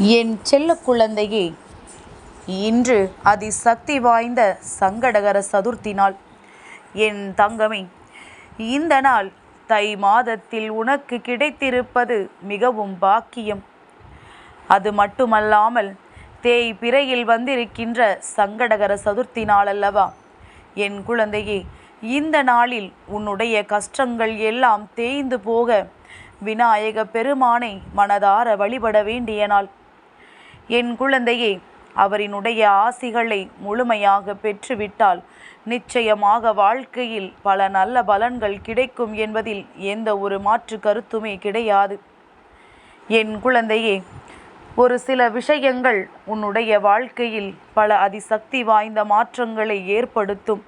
என் செல்ல குழந்தையே இன்று அதிசக்தி வாய்ந்த சங்கடகர சதுர்த்தி நாள் என் தங்கமே இந்த நாள் தை மாதத்தில் உனக்கு கிடைத்திருப்பது மிகவும் பாக்கியம். அது மட்டுமல்லாமல் தேய் பிறையில் வந்திருக்கின்ற சங்கடகர சதுர்த்தி நாள் அல்லவா என் குழந்தையே இந்த நாளில் உன்னுடைய கஷ்டங்கள் எல்லாம் தேய்ந்து போக விநாயக பெருமானை மனதார வழிபட வேண்டிய நாள். என் குழந்தையே அவரினுடைய ஆசிகளை முழுமையாக பெற்றுவிட்டால் நிச்சயமாக வாழ்க்கையில் பல நல்ல பலன்கள் கிடைக்கும் என்பதில் எந்த ஒரு மாற்று கருத்துமே கிடையாது. என் குழந்தையே ஒரு சில விஷயங்கள் உன்னுடைய வாழ்க்கையில் பல அதிசக்தி வாய்ந்த மாற்றங்களை ஏற்படுத்தும்.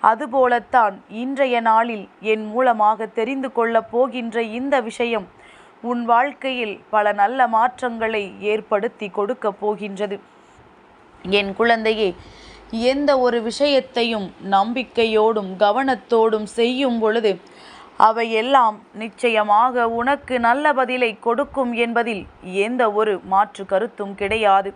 அதுபோலத்தான் இன்றைய நாளில் என் மூலமாக தெரிந்து கொள்ளப் போகின்ற இந்த விஷயம் உன் வாழ்க்கையில் பல நல்ல மாற்றங்களை ஏற்படுத்தி கொடுக்கப் போகின்றது. என் குழந்தையே எந்த ஒரு விஷயத்தையும் நம்பிக்கையோடும் கவனத்தோடும் செய்யும் பொழுது அவையெல்லாம் நிச்சயமாக உனக்கு நல்ல பதிலை கொடுக்கும் என்பதில் எந்த ஒரு மாற்று கருத்தும் கிடையாது.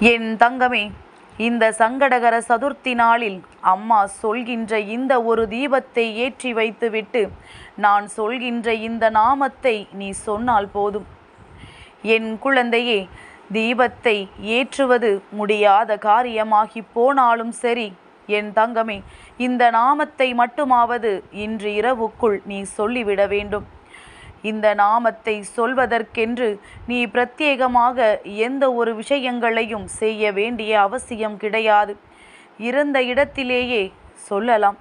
என் தங்கமே இந்த சங்கடகர சதுர்த்தி நாளில் அம்மா சொல்கின்ற இந்த ஒரு தீபத்தை ஏற்றி வைத்துவிட்டு நான் சொல்கின்ற இந்த நாமத்தை நீ சொன்னால் போதும். என் குழந்தையே தீபத்தை ஏற்றுவது முடியாத காரியமாகி போனாலும் சரி என் தங்கமே இந்த நாமத்தை மட்டுமாவது இன்று இரவுக்குள் நீ சொல்லிவிட வேண்டும். இந்த நாமத்தை சொல்வதற்கென்று நீ பிரத்யேகமாக எந்த ஒரு விஷயங்களையும் செய்ய வேண்டிய அவசியம் கிடையாது. இருந்த இடத்திலேயே சொல்லலாம்.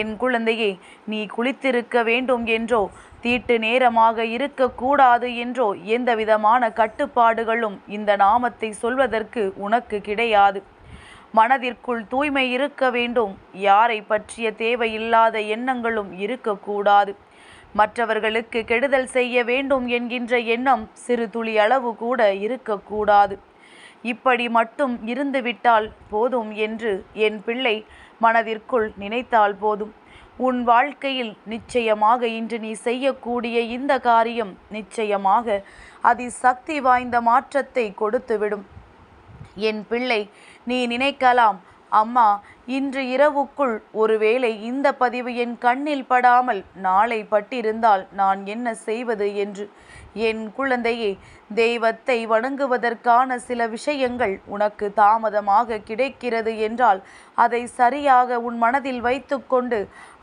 என் குழந்தையே நீ குளித்திருக்க வேண்டும் என்றோ தீட்டு நேரமாக இருக்கக்கூடாது என்றோ எந்தவிதமான கட்டுப்பாடுகளும் இந்த நாமத்தை சொல்வதற்கு உனக்கு கிடையாது. மனதிற்குள் தூய்மை இருக்க வேண்டும். யாரை பற்றிய தேவையில்லாத எண்ணங்களும் இருக்கக்கூடாது. மற்றவர்களுக்கு கெடுதல் செய்ய வேண்டும் என்கின்ற எண்ணம் சிறு துளி அளவு கூட இருக்கக்கூடாது. இப்படி மட்டும் இருந்துவிட்டால் போதும் என்று என் பிள்ளை மனதிற்குள் நினைத்தால் போதும். உன் வாழ்க்கையில் நிச்சயமாக இன்று நீ செய்யக்கூடிய இந்த காரியம் நிச்சயமாக அதிசக்தி வாய்ந்த மாற்றத்தை கொடுத்துவிடும். என் பிள்ளை நீ நினைக்கலாம் அம்மா இன்று இரவுக்குள் ஒருவேளை இந்த பதிவு என் கண்ணில் படாமல் நாளை பட்டிருந்தால் நான் என்ன செய்வது என்று. என் குழந்தையே தெய்வத்தை வணங்குவதற்கான சில விஷயங்கள் உனக்கு தாமதமாக கிடைக்கிறது என்றால் அதை சரியாக உன் மனதில் வைத்துக்கொண்டு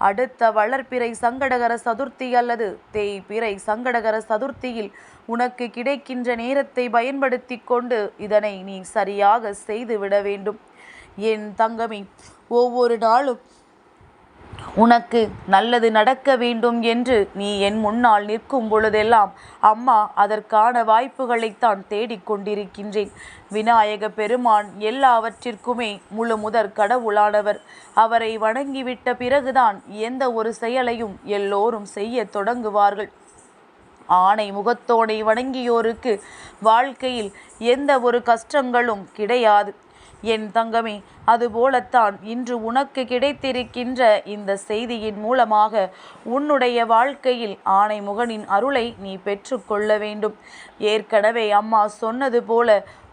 அடுத்த வளர்ப்பிறை சங்கடகர சதுர்த்தி அல்லது தேய்பிறை சங்கடகர சதுர்த்தியில் உனக்கு கிடைக்கின்ற நேரத்தை பயன்படுத்தி கொண்டு இதனை நீ சரியாக செய்துவிட வேண்டும். என் தங்கமே ஒவ்வொரு நாளும் உனக்கு நல்லது நடக்க வேண்டும் என்று நீ என் முன்னால் நிற்கும் பொழுதெல்லாம் அம்மா அதற்கான வாய்ப்புகளைத்தான் தேடிக்கொண்டிருக்கின்றேன் விநாயக பெருமான் எல்லாவற்றிற்குமே முழு முதற் கடவுளானவர். அவரை வணங்கிவிட்ட பிறகுதான் எந்த ஒரு செயலையும் எல்லோரும் செய்ய தொடங்குவார்கள். ஆணை முகத்தோனை வணங்கியோருக்கு வாழ்க்கையில் எந்த ஒரு கஷ்டங்களும் கிடையாது. என் தங்கமே அதுபோலத்தான் இன்று உனக்கு கிடைத்திருக்கின்ற இந்த செய்தியின் மூலமாக உன்னுடைய வாழ்க்கையில் ஆணைமுகனின் அருளை நீ பெற்றுக்கொள்ள வேண்டும். ஏற்கனவே அம்மா சொன்னது போல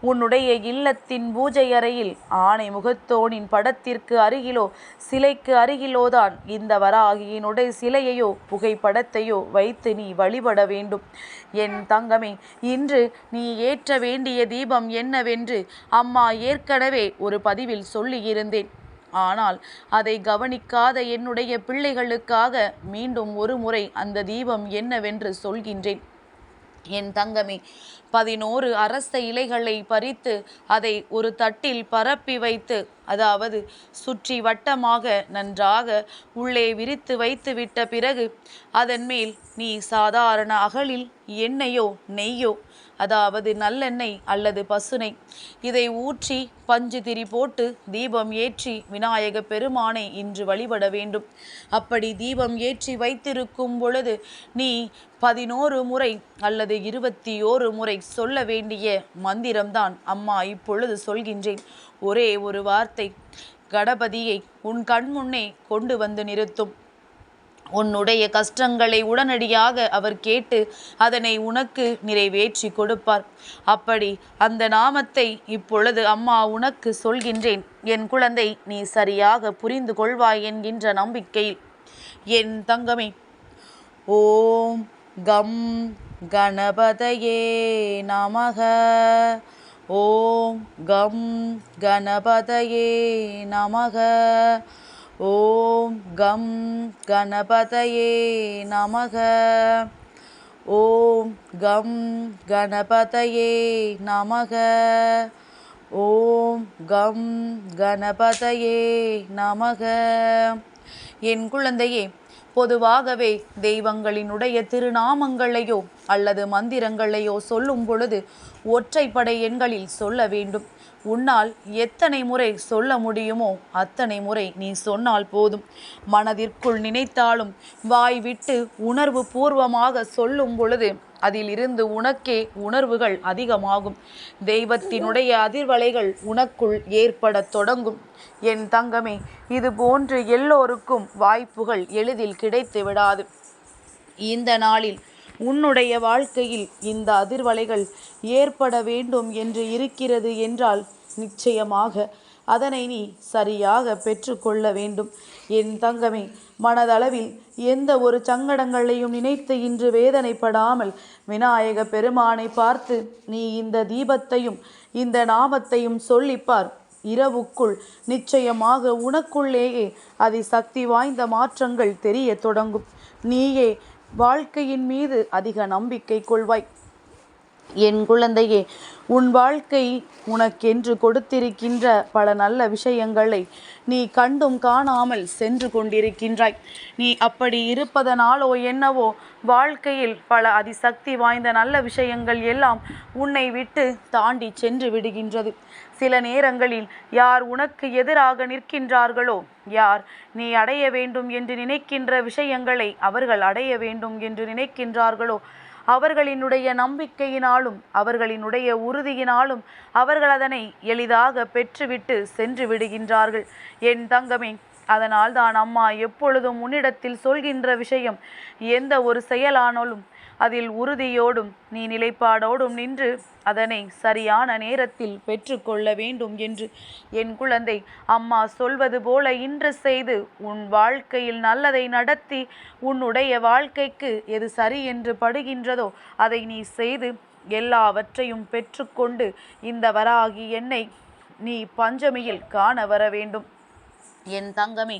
உன்னுடைய இல்லத்தின் பூஜை அறையில் ஆணை முகத்தோனின் படத்திற்கு அருகிலோ சிலைக்கு அருகிலோதான் இந்த வராகியினுடைய சிலையையோ புகைப்படத்தையோ வைத்து நீ வழிபட வேண்டும். என் தங்கமே இன்று நீ ஏற்ற வேண்டிய தீபம் என்னவென்று அம்மா ஏற்கனவே ஒரு பதிவில் சொல்லியிருந்தேன். ஆனால் அதை கவனிக்காத என்னுடைய பிள்ளைகளுக்காக மீண்டும் ஒரு முறை அந்த தீபம் என்னவென்று சொல்கின்றேன். என் தங்கமே பதினோரு அரச இலைகளை பறித்து அதை ஒரு தட்டில் பரப்பி வைத்து அதாவது சுற்றி வட்டமாக நன்றாக உள்ளே விரித்து வைத்து விட்ட பிறகு அதன் மேல் நீ சாதாரண அகலில் எண்ணெயோ நெய்யோ அதாவது நல்லெண்ணெய் அல்லது பசுனை இதை ஊற்றி பஞ்சு திரி போட்டு தீபம் ஏற்றி விநாயக பெருமானை இன்று வழிபட வேண்டும். அப்படி தீபம் ஏற்றி வைத்திருக்கும் பொழுது நீ பதினோரு முறை அல்லது இருபத்தி ஓரு முறை சொல்ல வேண்டிய மந்திரம்தான். அம்மா இப்பொழுது சொல்கின்றேன். ஒரே ஒரு வார்த்தை. கணபதியை உன் கண் முன்னே கொண்டு வந்து நிறுத்தும். உன்னுடைய கஷ்டங்களை உடனடியாக அவர் கேட்டு அதனை உனக்கு நிறைவேற்றி கொடுப்பார். அப்படி அந்த நாமத்தை இப்பொழுது அம்மா உனக்கு சொல்கின்றேன். என் குழந்தை நீ சரியாக புரிந்து கொள்வாய் என்கின்ற நம்பிக்கையில். என் தங்கமே ஓம் கம் கணபதையே நமக. ஓம் கம் கணபதையே நமக. ஓம் கம் கணபதையே நமக. ஓம் கம் கணபதையே நமக. ஓம் கம் கணபதையே நமக. என் குழந்தையே பொதுவாகவே தெய்வங்களினுடைய திருநாமங்களையோ அல்லது மந்திரங்களையோ சொல்லும் பொழுது ஒற்றைப்படை எண்களில் சொல்ல வேண்டும். உன்னால் எத்தனை முறை சொல்ல முடியுமோ அத்தனை முறை நீ சொன்னால் போதும். மனதிற்குள் நினைத்தாலும் வாய் விட்டு உணர்வு பூர்வமாக சொல்லும் பொழுது அதிலிருந்து உனக்கே உணர்வுகள் அதிகமாகும். தெய்வத்தினுடைய அதிர்வலைகள் உனக்குள் ஏற்படத் தொடங்கும். என் தங்கமே இது போன்று எல்லோருக்கும் வாய்ப்புகள் எளிதில் கிடைத்து விடாது. இந்த நாளில் உன்னுடைய வாழ்க்கையில் இந்த அதிர்வலைகள் ஏற்பட வேண்டும் என்று இருக்கிறது என்றால் நிச்சயமாக அதனை நீ சரியாக பெற்றுக்கொள்ள வேண்டும். என் தங்கமே மனதளவில் எந்த ஒரு சங்கடங்களையும் நினைத்து இன்று வேதனைப்படாமல் விநாயக பெருமானை பார்த்து நீ இந்த தீபத்தையும் இந்த நாமத்தையும் சொல்லிப்பார். இரவுக்குள் நிச்சயமாக உனக்குள்ளேயே அதி சக்தி வாய்ந்த மாற்றங்கள் தெரிய தொடங்கும். நீயே வாழ்க்கையின் மீது அதிக நம்பிக்கை கொள்வாய். என் குழந்தையே உன் வாழ்க்கை உனக்கென்று கொடுத்திருக்கின்ற பல நல்ல விஷயங்களை நீ கண்டும் காணாமல் சென்று கொண்டிருக்கின்றாய். நீ அப்படி இருப்பதனாலோ என்னவோ வாழ்க்கையில் பல அதிசக்தி வாய்ந்த நல்ல விஷயங்கள் எல்லாம் உன்னை விட்டு தாண்டி சென்று விடுகின்றது. சில நேரங்களில் யார் உனக்கு எதிராக நிற்கின்றார்களோ யார் நீ அடைய வேண்டும் என்று நினைக்கின்ற விஷயங்களை அவர்கள் அடைய வேண்டும் என்று நினைக்கின்றார்களோ அவர்களினுடைய நம்பிக்கையினாலும் அவர்களினுடைய உறுதியினாலும் அவர்கள் அதனை எளிதாக பெற்றுவிட்டு சென்று விடுகின்றார்கள். என் தங்கமே அதனால் தான் அம்மா எப்பொழுதும் உன்னிடத்தில் சொல்கின்ற விஷயம் எந்த ஒரு செயலானாலும் அதில் உறுதியோடும் நீ நிலைப்பாடோடும் நின்று அதனை சரியான நேரத்தில் பெற்றுக்கொள்ள வேண்டும் என்று என் குழந்தை அம்மா சொல்வது போல இன்று செய்து உன் வாழ்க்கையில் நல்லதை நடத்தி உன்னுடைய வாழ்க்கைக்கு எது சரி என்று படுகின்றதோ அதை நீ செய்து எல்லாவற்றையும் பெற்றுக்கொண்டு இந்த வராகி என்னை நீ பஞ்சமியில் காண வர வேண்டும். என் தங்கமே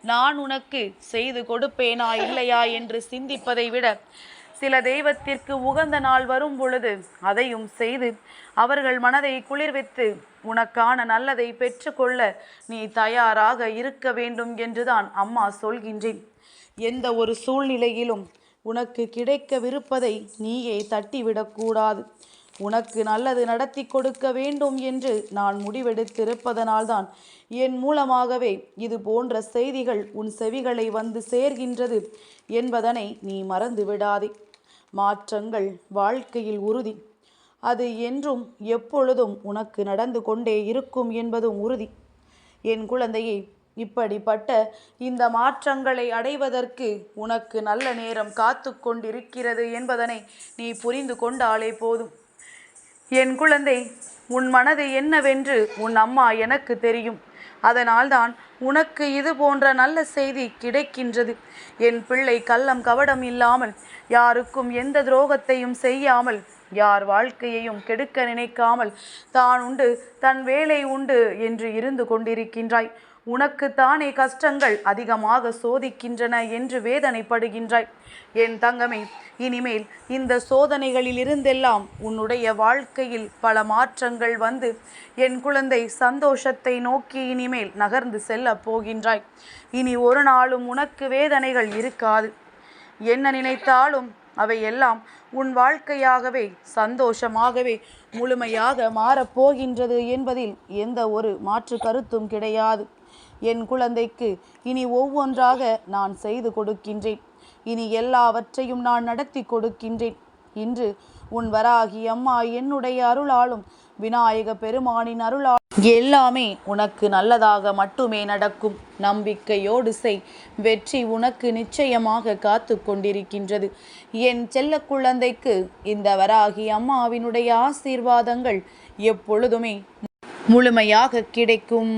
நான் உனக்கு செய்து கொடுப்பேனா இல்லையா என்று சிந்திப்பதை விட சில தெய்வத்திற்கு உகந்த நாள் வரும் பொழுது அதையும் செய்து அவர்கள் மனதை குளிர்வித்து உனக்கான நல்லதை பெற்றுக்கொள்ள நீ தயாராக இருக்க வேண்டும் என்றுதான் அம்மா சொல்கின்றேன். எந்த ஒரு சூழ்நிலையிலும் உனக்கு கிடைக்கவிருப்பதை நீயே தட்டிவிடக்கூடாது உனக்கு நல்லது நடத்தி கொடுக்க வேண்டும் என்று நான் முடிவெடுத்திருப்பதனால்தான் என் மூலமாகவே இது போன்ற செய்திகள் உன் செவிகளை வந்து சேர்கின்றது என்பதனை நீ மறந்து விடாதே மாற்றங்கள் வாழ்க்கையில் உறுதி. அது என்றும் எப்பொழுதும் உனக்கு நடந்து கொண்டே இருக்கும் என்பதும் உறுதி. என் குழந்தையை இப்படிப்பட்ட இந்த மாற்றங்களை அடைவதற்கு உனக்கு நல்ல நேரம் காத்து கொண்டிருக்கிறது என்பதனை நீ புரிந்து கொண்டாலே போதும். என் குழந்தை உன் மனது என்னவென்று உன் அம்மா எனக்கு தெரியும். அதனால்தான் உனக்கு இது போன்ற நல்ல செய்தி கிடைக்கின்றது. என் பிள்ளை கள்ளம் கவடம் இல்லாமல் யாருக்கும் எந்த துரோகத்தையும் செய்யாமல் யார் வாழ்க்கையையும் கெடுக்க நினைக்காமல் தான் உண்டு தன் வேலை உண்டு என்று இருந்து கொண்டிருக்கின்றாய். உனக்கு தானே கஷ்டங்கள் அதிகமாக சோதிக்கின்றன என்று வேதனைப்படுகின்றாய். என் தங்கமே இனிமேல் இந்த சோதனைகளில் இருந்தெல்லாம் உன்னுடைய வாழ்க்கையில் பல மாற்றங்கள் வந்து என் குழந்தை சந்தோஷத்தை நோக்கி இனிமேல் நகர்ந்து செல்ல போகின்றாய். இனி ஒரு நாளும் உனக்கு வேதனைகள் இருக்காது. என்ன நினைத்தாலும் அவையெல்லாம் உன் வாழ்க்கையாகவே சந்தோஷமாகவே முழுமையாக மாறப்போகின்றது என்பதில் எந்த ஒரு மாற்று கருத்தும் கிடையாது. என் குழந்தைக்கு இனி ஒவ்வொன்றாக நான் செய்து கொடுக்கின்றேன். இனி எல்லாவற்றையும் நான் நடத்தி கொடுக்கின்றேன். இன்று உன் வராகி அம்மா என்னுடைய அருளாலும் விநாயக பெருமானின் அருளால் எல்லாமே உனக்கு நல்லதாக மட்டுமே நடக்கும். நம்பிக்கையோடு செய். வெற்றி உனக்கு நிச்சயமாக காத்து கொண்டிருக்கின்றது. என் செல்ல குழந்தைக்கு இந்த வராகி அம்மாவினுடைய ஆசீர்வாதங்கள் எப்பொழுதுமே முழுமையாக கிடைக்கும்.